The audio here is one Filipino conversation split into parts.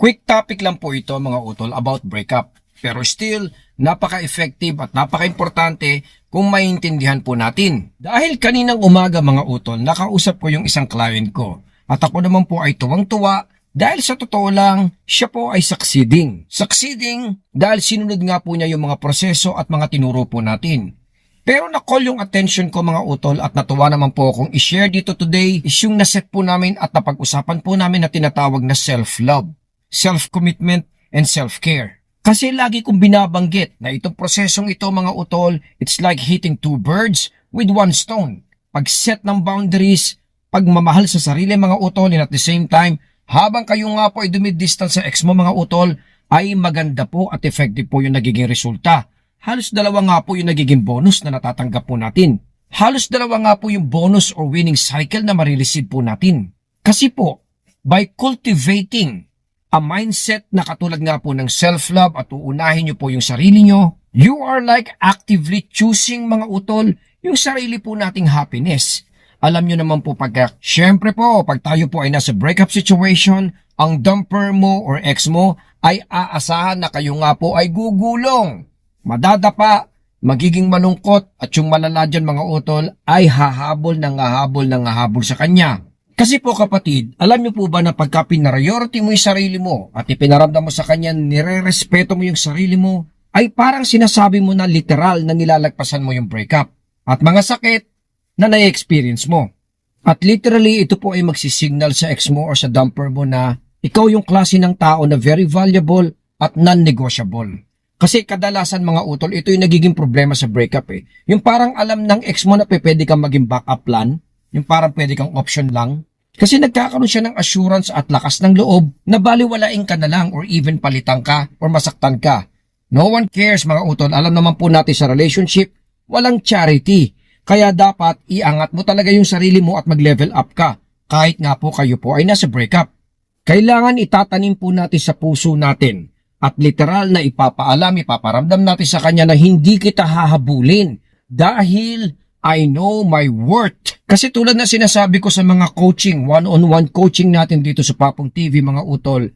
Quick topic lang po ito mga utol about breakup. Pero still, napaka-effective at napaka-importante kung maintindihan po natin. Dahil kaninang umaga mga utol, nakausap ko yung isang client ko. At ako naman po ay tuwang-tuwa dahil sa totoo lang, siya po ay succeeding. Succeeding dahil sinunod nga po niya yung mga proseso at mga tinuro po natin. Pero na-call yung attention ko mga utol at natuwa naman po akong i-share dito today is yung naset po namin at napag-usapan po namin na tinatawag na self-love, self-commitment, and self-care. Kasi lagi kong binabanggit na itong prosesong ito mga utol, it's like hitting two birds with one stone. Pag-set ng boundaries, pagmamahal sa sarili mga utol, and at the same time, habang kayo nga po ay dumidistance sa ex mo mga utol, ay maganda po at effective po yung nagiging resulta. Halos dalawa nga po yung nagiging bonus na natatanggap po natin. Halos dalawa nga po yung bonus or winning cycle na marireceive po natin. Kasi po, by cultivating a mindset na katulad nga po ng self-love at uunahin nyo po yung sarili nyo, you are like actively choosing mga utol yung sarili po nating happiness. Alam nyo naman po pagka, syempre po, pag tayo po ay nasa breakup situation, ang dumper mo or ex mo ay aasahan na kayo nga po ay gugulong, madadapa, magiging malungkot at yung malala dyan mga utol ay hahabol ng hahabol ng hahabol sa kanya. Kasi po kapatid, alam niyo po ba na pagka pinariority mo yung sarili mo at ipinaramdam mo sa kanya, nire-respeto mo yung sarili mo, ay parang sinasabi mo na literal na nilalagpasan mo yung breakup at mga sakit na na-experience mo. At literally, ito po ay magsisignal sa ex mo or sa dumper mo na ikaw yung klase ng tao na very valuable at non-negotiable. Kasi kadalasan mga utol, ito yung nagiging problema sa breakup eh. Yung parang alam ng ex mo na pwede kang maging backup plan, yung parang pwede kang option lang. Kasi nagkakaroon siya ng assurance at lakas ng loob na baliwalain ka na lang or even palitan ka or masaktan ka. No one cares mga utol. Alam naman po natin sa relationship, walang charity. Kaya dapat iangat mo talaga yung sarili mo at mag-level up ka. Kahit nga po kayo po ay nasa breakup. Kailangan itatanim po natin sa puso natin at literal na ipapaalam, ipaparamdam natin sa kanya na hindi kita hahabulin dahil I know my worth. Kasi tulad na sinasabi ko sa mga coaching, one-on-one coaching natin dito sa Papong TV mga utol,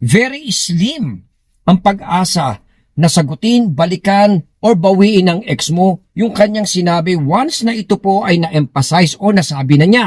very slim ang pag-asa na sagutin, balikan, or bawiin ng ex mo yung kanyang sinabi once na ito po ay na-emphasize o nasabi na niya.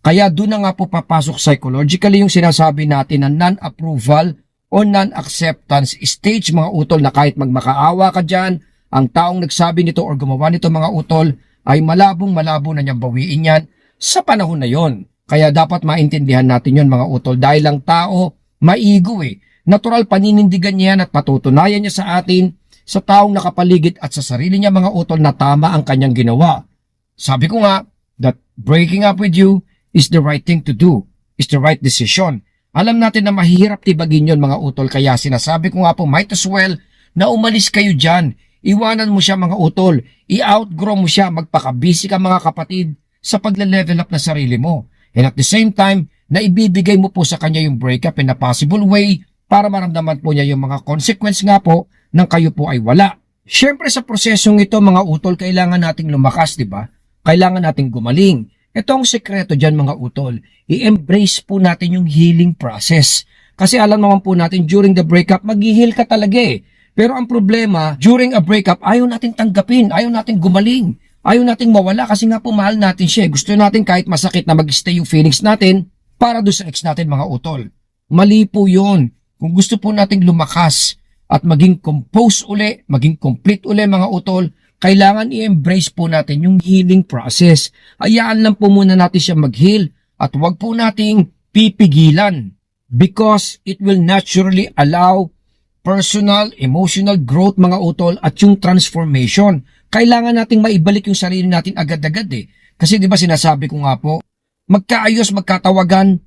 Kaya doon na nga po papasok psychologically yung sinasabi natin na non-approval o non-acceptance stage mga utol na kahit magmakaawa ka dyan, ang taong nagsabi nito or gumawa nito mga utol ay malabong malabo na niyang bawiin yan sa panahon na yon. Kaya dapat maintindihan natin yon mga utol dahil lang tao maigo eh. Natural paninindigan niya yan at patutunayan niya sa atin sa taong nakapaligid at sa sarili niya mga utol na tama ang kanyang ginawa. Sabi ko nga that breaking up with you is the right thing to do, is the right decision. Alam natin na mahirap tibagin yon mga utol kaya sinasabi ko nga po might as well na umalis kayo dyan. Iwanan mo siya mga utol. I-outgrow mo siya. Magpakabisi ka mga kapatid sa pagle-level up na sarili mo. And at the same time, na ibibigay mo po sa kanya yung breakup in a possible way para maramdaman po niya yung mga consequence nga po nang kayo po ay wala. Siyempre sa prosesong ito mga utol, kailangan nating lumakas, di ba? Kailangan nating gumaling. Ito ang sekreto dyan mga utol. I-embrace po natin yung healing process. Kasi alam naman po natin during the breakup, mag-heal ka talaga eh. Pero ang problema, during a breakup, ayaw natin tanggapin, ayaw natin gumaling, ayaw nating mawala kasi nga po mahal natin siya. Gusto natin kahit masakit na mag-stay yung feelings natin para doon sa ex natin mga utol. Mali po yun. Kung gusto po nating lumakas at maging compose uli, maging complete uli mga utol, kailangan i-embrace po natin yung healing process. Hayaan lang po muna natin siya mag-heal at wag po nating pipigilan because it will naturally allow personal, emotional growth mga utol at yung transformation. Kailangan nating maibalik yung sarili natin agad-agad eh. Kasi di ba sinasabi ko nga po, magkaayos, magkatawagan,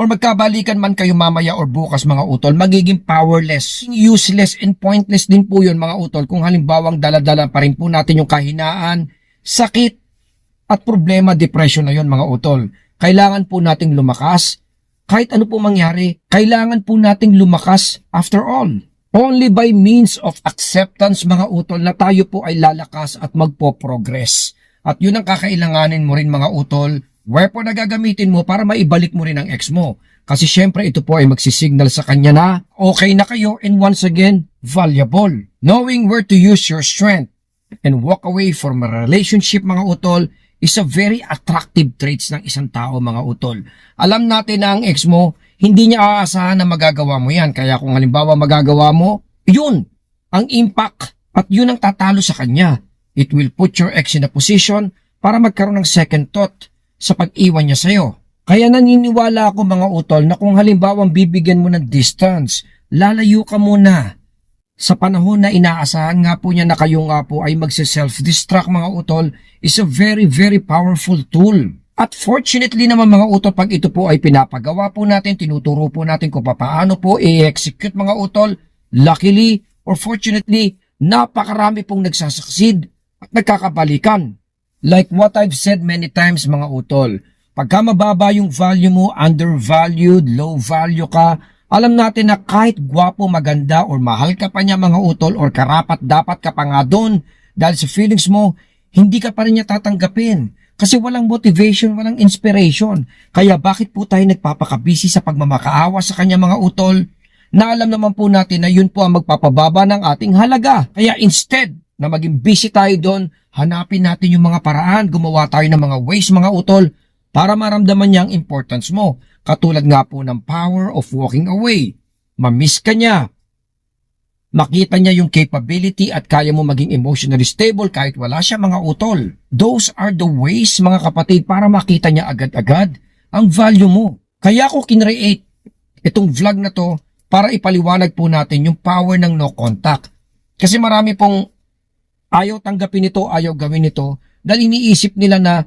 or magkabalikan man kayo mamaya or bukas mga utol, magiging powerless, useless and pointless din po yun mga utol kung halimbawang daladala pa rin po natin yung kahinaan, sakit, at problema, depression na yon mga utol. Kailangan po nating lumakas. Kahit ano po mangyari, kailangan po nating lumakas after all. Only by means of acceptance mga utol na tayo po ay lalakas at magpo-progress. At yun ang kakailanganin mo rin mga utol weapon na gagamitin mo para maibalik mo rin ang ex mo. Kasi syempre ito po ay magsisignal sa kanya na okay na kayo and once again, valuable. Knowing where to use your strength and walk away from a relationship mga utol is a very attractive traits ng isang tao mga utol. Alam natin na ang ex mo, hindi niya aasahan na magagawa mo yan. Kaya kung halimbawa magagawa mo, yun ang impact at yun ang tatalo sa kanya. It will put your ex in a position para magkaroon ng second thought sa pag-iwan niya sa'yo. Kaya naniniwala ako mga utol na kung halimbawa bibigyan mo ng distance, lalayo ka muna. Sa panahon na inaasahan nga po niya na kayo nga po ay magse-self-destruct mga utol is a very very powerful tool. At fortunately naman mga utol pag ito po ay pinapagawa po natin, tinuturo po natin kung paano po i-execute mga utol, luckily or fortunately, napakarami pong nagsasucceed at nagkakabalikan. Like what I've said many times mga utol, pagka mababa yung value mo, undervalued, low value ka, alam natin na kahit gwapo, maganda, or mahal ka pa niya mga utol, or karapat dapat ka pa nga doon, dahil sa feelings mo, hindi ka pa rin niya tatanggapin. Kasi walang motivation, walang inspiration. Kaya bakit po tayo nagpapakabisi sa pagmamakaawa sa kanya mga utol? Na alam naman po natin na yun po ang magpapababa ng ating halaga. Kaya instead na maging busy tayo doon, hanapin natin yung mga paraan, gumawa tayo ng mga ways mga utol para maramdaman niya ang importance mo. Katulad nga po ng power of walking away. Mamiss ka niya. Makita niya yung capability at kaya mo maging emotionally stable kahit wala siya mga utol. Those are the ways mga kapatid para makita niya agad-agad ang value mo. Kaya ko kinreate itong vlog na to para ipaliwanag po natin yung power ng no contact. Kasi marami pong ayaw tanggapin ito, ayaw gawin ito dahil iniisip nila na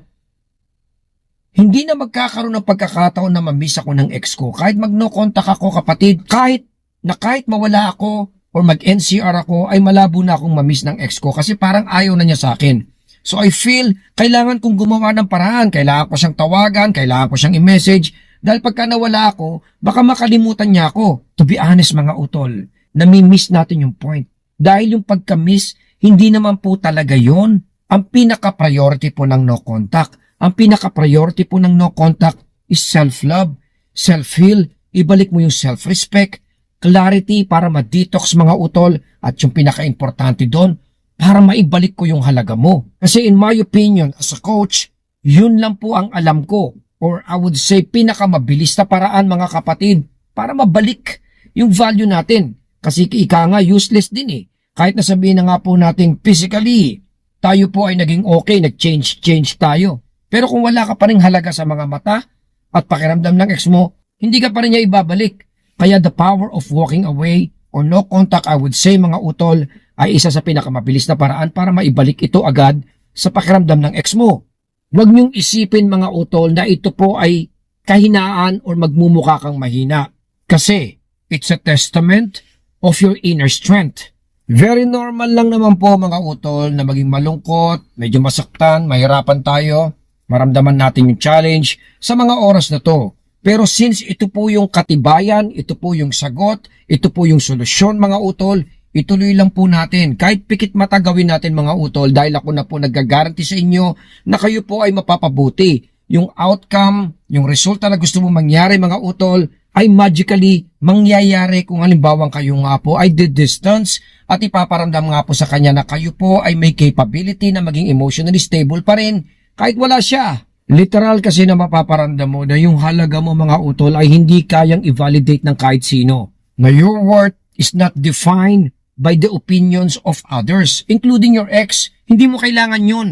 hindi na magkakaroon ng pagkakataon na mamiss ako ng ex ko. Kahit mag-no contact ako kapatid, kahit na kahit mawala ako or mag-NCR ako, ay malabo na akong mamiss ng ex ko kasi parang ayaw na niya sa akin. So I feel, kailangan kong gumawa ng paraan. Kailangan ko siyang tawagan, kailangan ko siyang i-message. Dahil pagka nawala ako, baka makalimutan niya ako. To be honest mga utol, nami-miss natin yung point. Dahil yung pagka-miss, hindi naman po talaga yon ang pinaka-priority po ng no contact. Ang pinaka-priority po ng no contact is self-love, self-heal, ibalik mo yung self-respect, clarity para ma-detox mga utol at yung pinaka-importante doon, para maibalik ko yung halaga mo. Kasi in my opinion, as a coach, yun lang po ang alam ko or I would say pinakamabilis na paraan mga kapatid para mabalik yung value natin. Kasi ika nga useless din eh. Kahit nasabihin na nga po natin physically, tayo po ay naging okay, nag-change-change tayo. Pero kung wala ka pa rin halaga sa mga mata at pakiramdam ng ex mo, hindi ka pa rin niya ibabalik. Kaya the power of walking away or no contact, I would say mga utol, ay isa sa pinakamabilis na paraan para maibalik ito agad sa pakiramdam ng ex mo. Huwag niyong isipin mga utol na ito po ay kahinaan or magmumukha kang mahina. Kasi it's a testament of your inner strength. Very normal lang naman po mga utol na maging malungkot, medyo masaktan, mahirapan tayo, maramdaman natin yung challenge sa mga oras na to. Pero since ito po yung katibayan, ito po yung sagot, ito po yung solusyon mga utol, ituloy lang po natin. Kahit pikit mata gawin natin mga utol dahil ako na po nagagaranti sa inyo na kayo po ay mapapabuti. Yung outcome, yung resulta na gusto mo mangyari mga utol ay magically mangyayari kung halimbawa kayo nga po ay the distance at ipaparamdam nga po sa kanya na kayo po ay may capability na maging emotionally stable pa rin kahit wala siya. Literal kasi na mapaparamdam mo na yung halaga mo mga utol ay hindi kayang i-validate ng kahit sino. Na your worth is not defined by the opinions of others, including your ex. Hindi mo kailangan yun.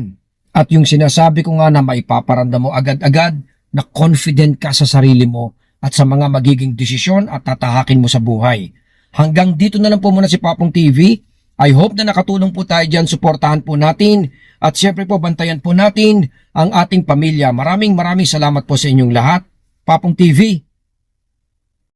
At yung sinasabi ko nga na maipaparamdam mo agad-agad na confident ka sa sarili mo at sa mga magiging desisyon at tatahakin mo sa buhay. Hanggang dito na lang po muna si Papong TV. I hope na nakatulong po tayo dyan. Suportahan po natin. At syempre po, bantayan po natin ang ating pamilya. Maraming maraming salamat po sa inyong lahat. Papong TV,